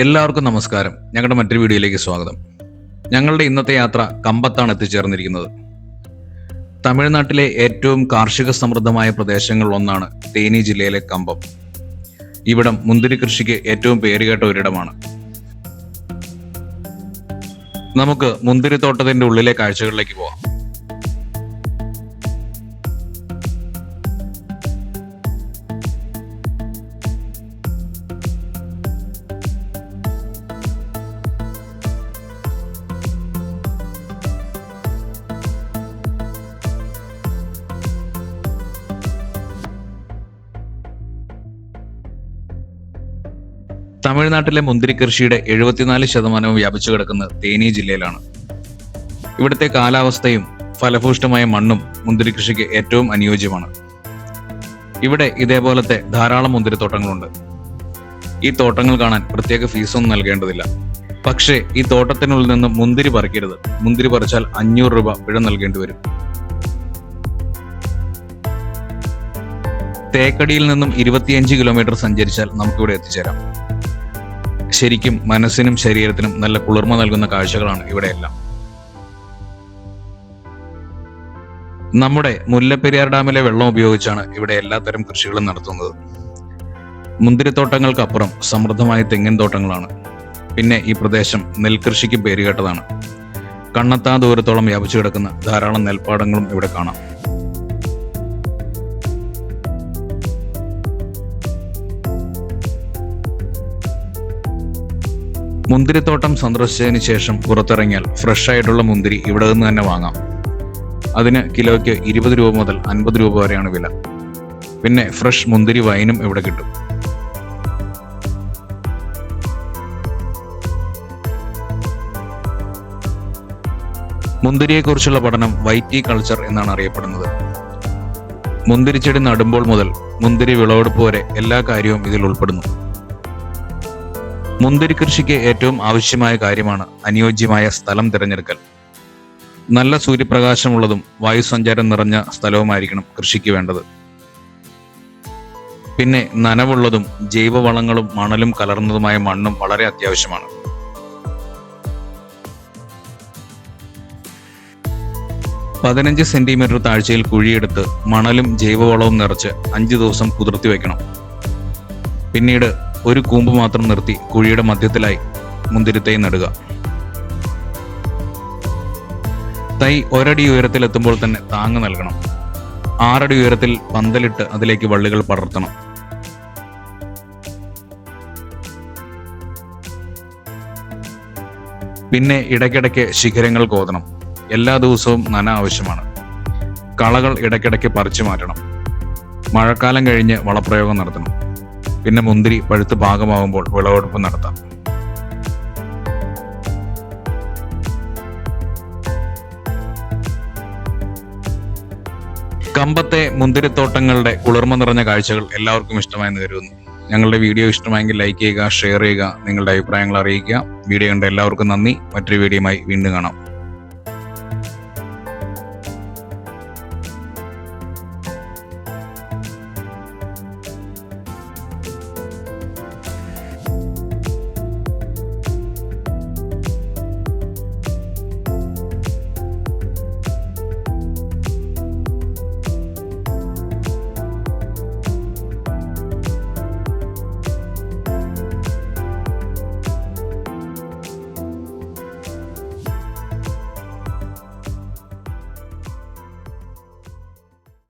എല്ലാവർക്കും നമസ്കാരം. ഞങ്ങളുടെ മറ്റൊരു വീഡിയോയിലേക്ക് സ്വാഗതം. ഞങ്ങളുടെ ഇന്നത്തെ യാത്ര കമ്പത്താണ് എത്തിച്ചേർന്നിരിക്കുന്നത്. തമിഴ്നാട്ടിലെ ഏറ്റവും കാർഷിക സമൃദ്ധമായ പ്രദേശങ്ങളിൽ ഒന്നാണ് തേനി ജില്ലയിലെ കമ്പം. ഇവിടം മുന്തിരി കൃഷിക്ക് ഏറ്റവും പേരുകേട്ട ഒരിടമാണ്. നമുക്ക് മുന്തിരിത്തോട്ടത്തിന്റെ ഉള്ളിലെ കാഴ്ചകളിലേക്ക് പോകാം തമിഴ്നാട്ടിലെ മുന്തിരി കൃഷിയുടെ എഴുപത്തിനാല് ശതമാനവും വ്യാപിച്ചു കിടക്കുന്നത് തേനി ജില്ലയിലാണ്. ഇവിടുത്തെ കാലാവസ്ഥയും ഫലഭൂഷ്ടമായ മണ്ണും മുന്തിരി കൃഷിക്ക് ഏറ്റവും അനുയോജ്യമാണ്. ഇവിടെ ഇതേപോലത്തെ ധാരാളം മുന്തിരിത്തോട്ടങ്ങളുണ്ട് ഈ തോട്ടങ്ങൾ കാണാൻ പ്രത്യേക ഫീസൊന്നും നൽകേണ്ടതില്ല. പക്ഷേ ഈ തോട്ടത്തിനുള്ളിൽ നിന്ന് മുന്തിരി പറിക്കരുത്. മുന്തിരി പറിച്ചാൽ അഞ്ഞൂറ് രൂപ പിഴ നൽകേണ്ടി വരും. തേക്കടിയിൽ നിന്നും ഇരുപത്തിയഞ്ച് കിലോമീറ്റർ സഞ്ചരിച്ചാൽ നമുക്കിവിടെ എത്തിച്ചേരാം. ശരിക്കും മനസ്സിനും ശരീരത്തിനും നല്ല കുളിർമ നൽകുന്ന കാഴ്ചകളാണ് ഇവിടെയെല്ലാം. നമ്മുടെ മുല്ലപ്പെരിയാർ ഡാമിലെ വെള്ളം ഉപയോഗിച്ചാണ് ഇവിടെ എല്ലാത്തരം കൃഷികളും നടത്തുന്നത്. മുന്തിരിത്തോട്ടങ്ങൾക്കപ്പുറം സമൃദ്ധമായ തെങ്ങിൻ തോട്ടങ്ങളാണ്. പിന്നെ ഈ പ്രദേശം നെൽകൃഷിക്ക് പേരുകേട്ടതാണ്. കണ്ണത്താ ദൂരത്തോളം വ്യാപിച്ചു കിടക്കുന്ന ധാരാളം നെൽപ്പാടങ്ങളും ഇവിടെ കാണാം. മുന്തിരിത്തോട്ടം സന്ദർശിച്ചതിന് ശേഷം പുറത്തിറങ്ങിയാൽ ഫ്രഷ് ആയിട്ടുള്ള മുന്തിരി ഇവിടെ നിന്ന് തന്നെ വാങ്ങാം. അതിന് കിലോയ്ക്ക് ഇരുപത് രൂപ മുതൽ അൻപത് രൂപ വരെയാണ് വില. പിന്നെ ഫ്രഷ് മുന്തിരി വൈനും ഇവിടെ കിട്ടും. മുന്തിരിയെക്കുറിച്ചുള്ള പഠനം വൈറ്റി കൾച്ചർ എന്നാണ് അറിയപ്പെടുന്നത്. മുന്തിരിച്ചെടി നടുമ്പോൾ മുതൽ മുന്തിരി വിളവെടുപ്പ് വരെ എല്ലാ കാര്യവും ഇതിൽ ഉൾപ്പെടുന്നു. മുന്തിരി കൃഷിക്ക് ഏറ്റവും ആവശ്യമായ കാര്യമാണ് അനുയോജ്യമായ സ്ഥലം തിരഞ്ഞെടുക്കൽ. നല്ല സൂര്യപ്രകാശമുള്ളതും വായുസഞ്ചാരം നിറഞ്ഞ സ്ഥലവുമായിരിക്കണം കൃഷിക്ക് വേണ്ടത്. പിന്നെ നനവുള്ളതും ജൈവവളങ്ങളും മണലും കലർന്നതുമായ മണ്ണും വളരെ അത്യാവശ്യമാണ്. പതിനഞ്ച് സെന്റിമീറ്റർ താഴ്ചയിൽ കുഴിയെടുത്ത് മണലും ജൈവവളവും നിറച്ച് അഞ്ച് ദിവസം കുതിർത്തി വയ്ക്കണം. പിന്നീട് ഒരു കൂമ്പ് മാത്രം നിർത്തി കുഴിയുടെ മധ്യത്തിലായി മുന്തിരിത്തൈ നടുക. തൈ ഒരടി ഉയരത്തിൽ എത്തുമ്പോൾ തന്നെ താങ്ങ് നൽകണം. ആറടി ഉയരത്തിൽ പന്തലിട്ട് അതിലേക്ക് വള്ളികൾ പടർത്തണം. പിന്നെ ഇടയ്ക്കിടയ്ക്ക് ശിഖരങ്ങൾ കോതണം. എല്ലാ ദിവസവും നന ആവശ്യമാണ്. കളകൾ ഇടയ്ക്കിടയ്ക്ക് പറിച്ചു മാറ്റണം. മഴക്കാലം കഴിഞ്ഞ് വളപ്രയോഗം നടത്തണം. പിന്നെ മുന്തിരി പഴുത്ത് പാകമാകുമ്പോൾ വിളവെടുപ്പ് നടത്താം. കമ്പത്തെ മുന്തിരിത്തോട്ടങ്ങളുടെ കുളിർമ നിറഞ്ഞ കാഴ്ചകൾ എല്ലാവർക്കും ഇഷ്ടമായെന്ന് കരുതുന്നു. ഞങ്ങളുടെ വീഡിയോ ഇഷ്ടമായെങ്കിൽ ലൈക്ക് ചെയ്യുക ഷെയർ ചെയ്യുക നിങ്ങളുടെ അഭിപ്രായങ്ങൾ അറിയിക്കുക. വീഡിയോ കണ്ട എല്ലാവർക്കും നന്ദി. മറ്റൊരു വീഡിയോയുമായി വീണ്ടും കാണാം.